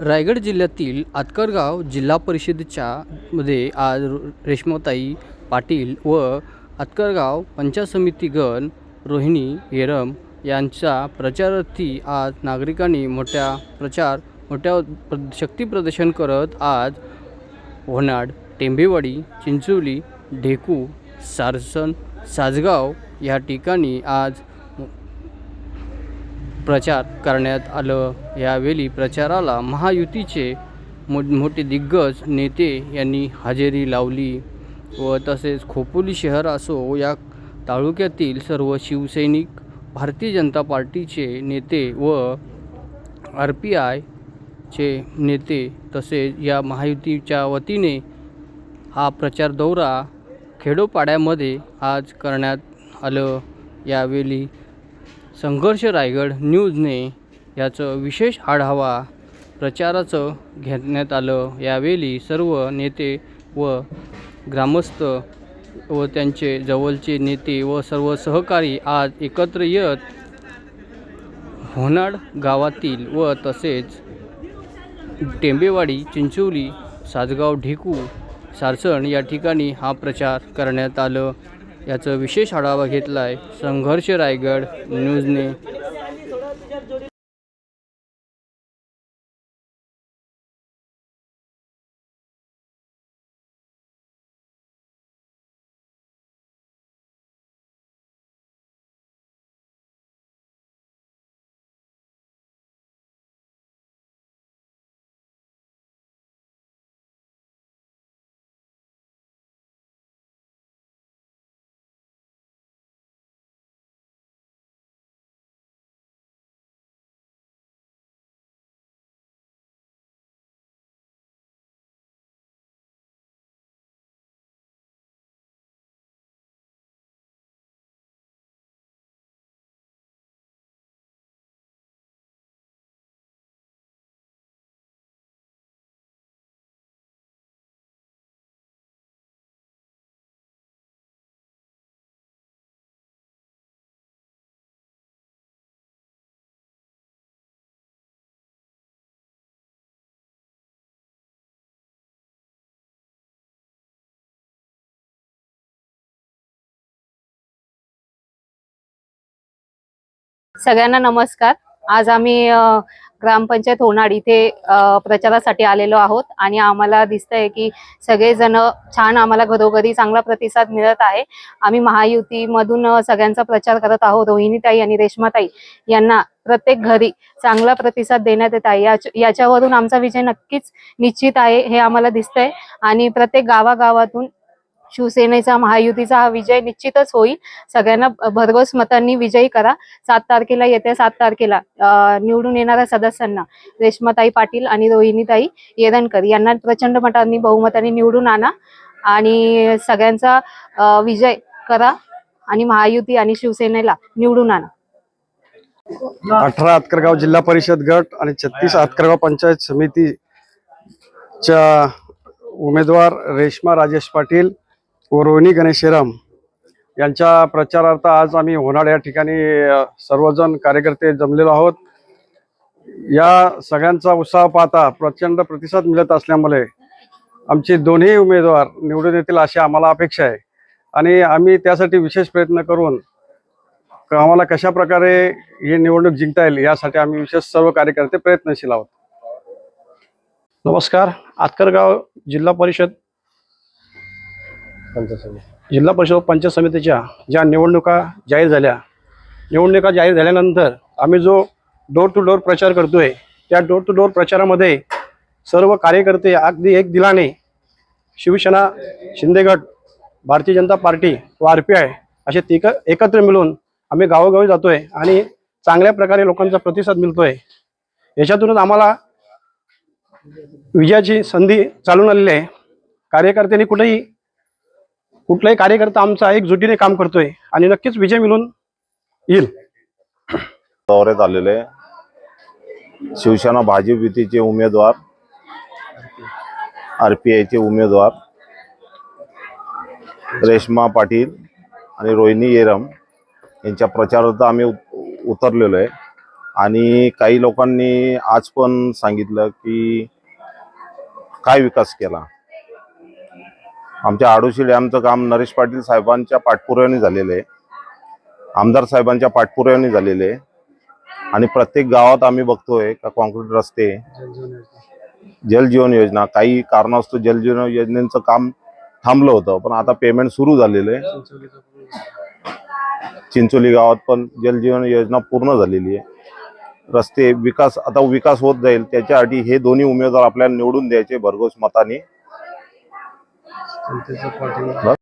रायगड जिल्ह्यातील आतकरगाव जिल्हा परिषदेच्या मध्ये आज रेश्माताई पाटील व आतकरगाव पंचायत समितीगण रोहिणी येरम यांच्या प्रचारार्थी आज नागरिकांनी मोठ्या प्रचार मोठ्या शक्ती प्रदर्शन करत आज होनाड टेंभेवाडी चिंचोली ढेकू सारसन साजगाव या ठिकाणी आज प्रचार करण्यात आलं. यावेळी प्रचाराला महायुतीचे मो मोठे दिग्गज नेते यांनी हजेरी लावली व तसेच खोपोली शहर असो या तालुक्यातील सर्व शिवसैनिक भारतीय जनता पार्टीचे नेते व आर पी आयचे नेते तसेच या महायुतीच्या वतीने हा प्रचार दौरा खेडोपाड्यामध्ये आज करण्यात आलं. यावेळी संघर्ष रायगड न्यूजने याचं विशेष आढावा प्रचाराचं घेण्यात आलं. यावेळी सर्व नेते व ग्रामस्थ व त्यांचे जवळचे नेते व सर्व सहकारी आज एकत्र येत होनाड गावातील व तसेच टेंबेवाडी चिंचोली सासगाव ढेकू सारसण या ठिकाणी हा प्रचार करण्यात आलं. याचं विशेष आढावा घेतला आहे संघर्ष रायगड न्यूजने. सगळ्यांना नमस्कार. आज आम्ही ग्रामपंचायत होनाड इथे प्रचारासाठी आलेलो आहोत आणि आम्हाला दिसतंय की सगळेजण छान आम्हाला घरोघरी चांगला प्रतिसाद मिळत आहे. आम्ही महायुतीमधून सगळ्यांचा प्रचार करत आहोत. रोहिणीताई आणि रेश्माताई यांना प्रत्येक घरी चांगला प्रतिसाद देण्यात येत आहे. याच- याच्यावरून आमचा विजय नक्कीच निश्चित आहे हे आम्हाला दिसतंय. आणि प्रत्येक गावागावातून शिवसेनेचा महायुतीचा हा विजय निश्चितच होईल. सगळ्यांना भरघोस मतांनी विजयी करा. सात तारखेला येत्या सात तारखेला निवडून येणाऱ्या सदस्यांना रेश्माताई पाटील आणि रोहिणीताई येरणकर यांना प्रचंड मतांनी बहुमतांनी निवडून आणा आणि सगळ्यांचा विजय करा आणि महायुती आणि शिवसेनेला निवडून आणा. अठरा आतकरगाव जिल्हा परिषद गट आणि छत्तीस आतकरगाव पंचायत समितीच्या उमेदवार रेश्मा राजेश पाटील व रोहिणी गणेश हेराम यांच्या प्रचारार्थ आज आम्ही होणार या ठिकाणी सर्वजण कार्यकर्ते जमलेलो आहोत. या सगळ्यांचा उत्साह पाहता प्रचंड प्रतिसाद मिळत असल्यामुळे आमचे दोन्ही उमेदवार निवडून येतील अशी आम्हाला अपेक्षा आहे. आणि आम्ही त्यासाठी विशेष प्रयत्न करून आम्हाला कशा प्रकारे ही निवडणूक जिंकता येईल यासाठी आम्ही विशेष सर्व कार्यकर्ते प्रयत्नशील आहोत. नमस्कार. आतकरगाव जिल्हा परिषद जिल्हा परिषद पंचायत समितीच्या ज्या निवडणुका जाहीर झाल्या निवडणुका जाहीर झाल्यानंतर आम्ही जो डोर टू डोर प्रचार करतोय त्या डोर टू डोर प्रचारामध्ये सर्व कार्यकर्ते अगदी एक दिलाने शिवसेना शिंदेगड भारतीय जनता पार्टी व आर पी आय असे तिक एकत्र मिळून आम्ही गावोगावी जातोय आणि चांगल्या प्रकारे लोकांचा प्रतिसाद मिळतोय. याच्यातूनच आम्हाला विजयाची संधी चालून आलेली आहे. कार्यकर्त्यांनी कुठेही कुठलाही कार्यकर्ता आमचा एकजुटीने काम करतोय आणि नक्कीच विजय मिळून येईल. दौऱ्यात आलेले शिवसेना भाजप युतीचे उमेदवार आर पी आयचे उमेदवार रेश्मा पाटील आणि रोहिणी येरम यांच्या प्रचारार्थ आम्ही उतरलेलो आहे. आणि काही लोकांनी आज पण सांगितलं की काय विकास केला? आमच्या आडोशी डॅमचं काम नरेश पाटील साहेबांच्या पाठपुराव्याने झालेलं आहे. आमदार साहेबांच्या पाठपुराव्याने झालेले आहे. आणि प्रत्येक गावात आम्ही बघतोय का कॉन्क्रीट रस्ते जल जीवन योजना काही कारणास्तव जल जीवन योजनेचं काम थांबलं होतं पण आता पेमेंट सुरू झालेलं आहे. चिंचोली गावात पण जल जीवन योजना पूर्ण झालेली आहे. रस्ते विकास आता विकास होत जाईल त्याच्यासाठी हे दोन्ही उमेदवार आपल्याला निवडून द्यायचे भरघोस मताने. What?